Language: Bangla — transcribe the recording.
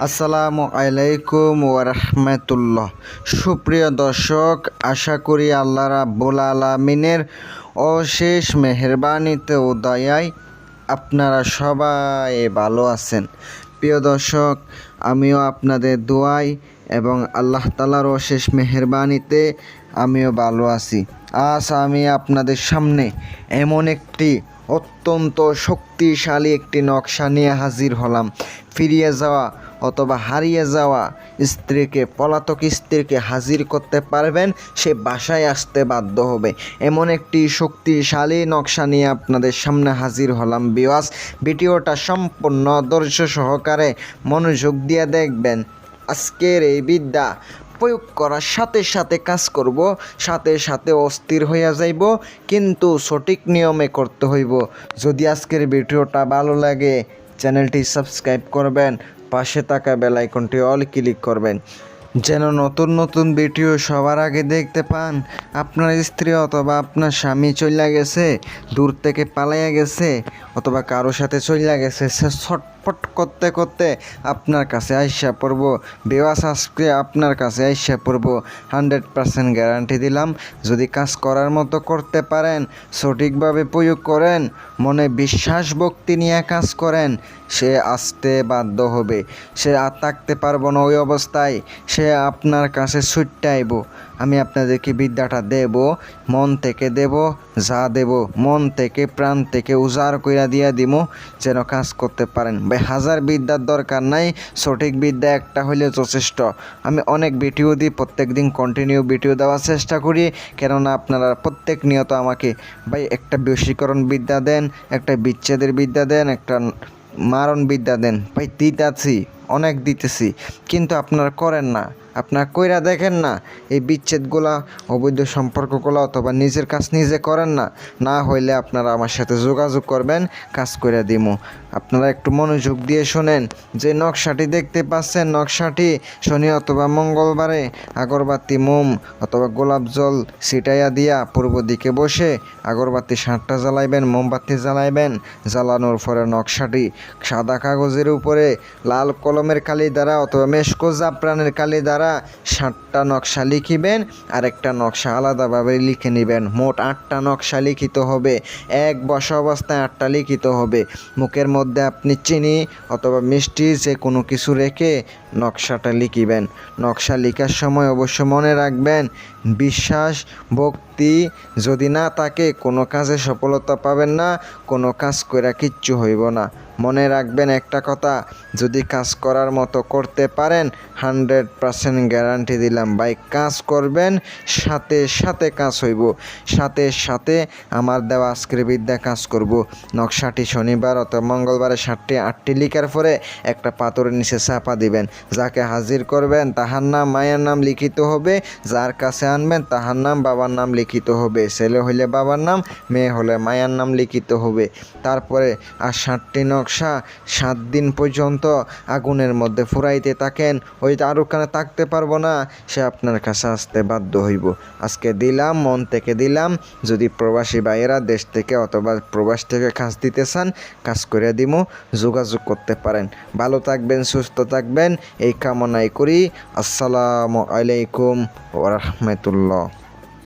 আসসালামু আলাইকুম ওরহমতুল্লাহ সুপ্রিয় দর্শক, আশা করি আল্লাহ রাব্বুল আলমিনের অশেষ মেহরবানিতে ও দয়ায় আপনারা সবাই ভালো আছেন। প্রিয় দর্শক, আমিও আপনাদের দোয়াই এবং আল্লাহ তালার অশেষ মেহরবানিতে আমিও ভালো আছি। আজ আমি আপনাদের সামনে এমন একটি অত্যন্ত শক্তিশালী একটি নকশা নিয়ে হাজির হলাম। ফিরিয়ে যাওয়া অথবা হারিয়ে যাওয়া স্ত্রীকে, পলাতক স্ত্রীকে হাজির করতে পারবেন, সে বাসায় আসতে বাধ্য হবে। এমন একটি শক্তিশালী নকশা নিয়ে আপনাদের সামনে হাজির হলাম বিওয়াস ভিডিওটা সম্পূর্ণ ধৈর্য সহকারে মনোযোগ দিয়ে দেখবেন। আজকের এই বিদ্যা প্রয়োগ করার সাথে সাথে কাজ করব, সাথে সাথে অস্থির হইয়া যাইব, কিন্তু সঠিক নিয়মে করতে হইব। যদি আজকের ভিডিওটা ভালো লাগে, চ্যানেলটি সাবস্ক্রাইব করবেন, পাশে থাকা বেল আইকনটি অল ক্লিক করবেন। যেন নতুন নতুন ভিডিও সবার আগে দেখতে পান, আপনার স্ত্রী অথবা আপনার স্বামী চইলা গেছে, দূর থেকে পালাইয়া গেছে অথবা কারও সাথে চইলা গেছে, সে ছটফট করতে করতে আপনার কাছে আইসা পড়ব। বেওয়াস আজকে আপনার কাছে আইসা পড়ব। হান্ড্রেড পার্সেন্ট গ্যারান্টি দিলাম। যদি কাজ করার মতো করতে পারেন, সঠিকভাবে প্রয়োগ করেন, মনে বিশ্বাস ভক্তি নিয়ে কাজ করেন, সে আসতে বাধ্য হবে। সে আর থাকতে পারব না ওই অবস্থায়। সে আপনার কাছে ছুটতে আইব আমি আপনাদেরকে বিদ্যাটা দেব, মন থেকে দেব, যা দেব, মন থেকে, প্রাণ থেকে উজাড় কইরা দিয়া দিব যেন কাজ করতে পারেন। ভাই, হাজার বিদ্যার দরকার নাই, সঠিক বিদ্যা একটা হইলে যথেষ্ট। আমি অনেক ভিডিও দিই প্রত্যেক দিন কন্টিনিউ ভিডিও দেওয়ার চেষ্টা করি, কেননা আপনারা প্রত্যেক নিয়ত আমাকে, ভাই, একটা বশীকরণ বিদ্যা দেন, একটা বিচ্ছেদের বিদ্যা দেন, একটা মারণ বিদ্যা দেন। ভাই, দিতেছি। অনেক দিতেছি, কিন্তু আপনারা করেন না। আপনারা কইরা দেখেন না, এই বিচ্ছেদগুলা, অবৈধ সম্পর্কগুলো অথবা নিজের কাজ নিজে করেন না। না হইলে আপনারা আমার সাথে যোগাযোগ করবেন, কাজ করে দিমু। আপনারা একটু মনোযোগ দিয়ে শোনেন, যে নকশাটি দেখতে পাচ্ছেন, নকশাটি শনি অথবা মঙ্গলবারে আগরবাতি মোম অথবা গোলাপ জল ছিটাইয়া দিয়া পূর্ব দিকে বসে আগরবাতি সাতটা জ্বালাইবেন, মোমবাতি জ্বালাইবেন। জ্বালানোর পরে নকশাটি সাদা কাগজের উপরে, লাল কলমের কালি দ্বারা অথবা মেশকো জাফরানের কালি দ্বারা সাতটা নকশা লিখিবেন আর একটা নকশা আলাদাভাবে লিখে নেবেন। মোট আটটা নকশা লিখিত হবে। এক বসা অবস্থায় আটটা লিখিত হবে। মুখের মধ্যে আপনি চিনি অথবা মিষ্টি যে কোনো কিছু রেখে নকশাটা লিখিবেন। নকশা লেখার সময় অবশ্য মনে রাখবেন, বিশ্বাস, ভক্তি যদি না থাকে, কোনো কাজে সফলতা পাবেন না, কোনো কাজ কইরা কিচ্ছু হইব না। মনে রাখবেন একটা কথা, যদি কাজ করার মতো করতে পারেন হান্ড্রেড পার্সেন্ট গ্যারান্টি দিলাম। ভাই, কাজ করবেন, সাথে সাথে কাজ হইব। সাথে সাথে আমার দেওয়া আজকের কাজ করব। নকশাটি শনিবার অথবা মঙ্গলবারে সাতটি, আটটি লিখার পরে একটা পাথরের নিচে চাপা দিবেন। যাকে হাজির করবেন, তাহার নাম, মায়ের নাম লিখিত হবে। যার কাছে আনবেন, তাহার নাম, বাবার নাম লিখিত হবে। ছেলে হইলে বাবার নাম, মেয়ে হলে মায়ের নাম লিখিত হবে। তারপরে আর ষাটটি নকশা সাত দিন পর্যন্ত আগুনের মধ্যে ফুরাইতে থাকেন। ওই ওখানে থাকতে পারব না, সে আপনার কাছে আসতে বাধ্য হইব। আজকে দিলাম, মন থেকে দিলাম। যদি প্রবাসী ভাইয়েরা দেশ থেকে অথবা প্রবাস থেকে কাজ দিতে চান, কাজ করে দিমু, যোগাযোগ করতে পারেন। ভালো থাকবেন, সুস্থ থাকবেন, এই কামনাই করি। আসসালামু আলাইকুম ওরহমতুল্লাহ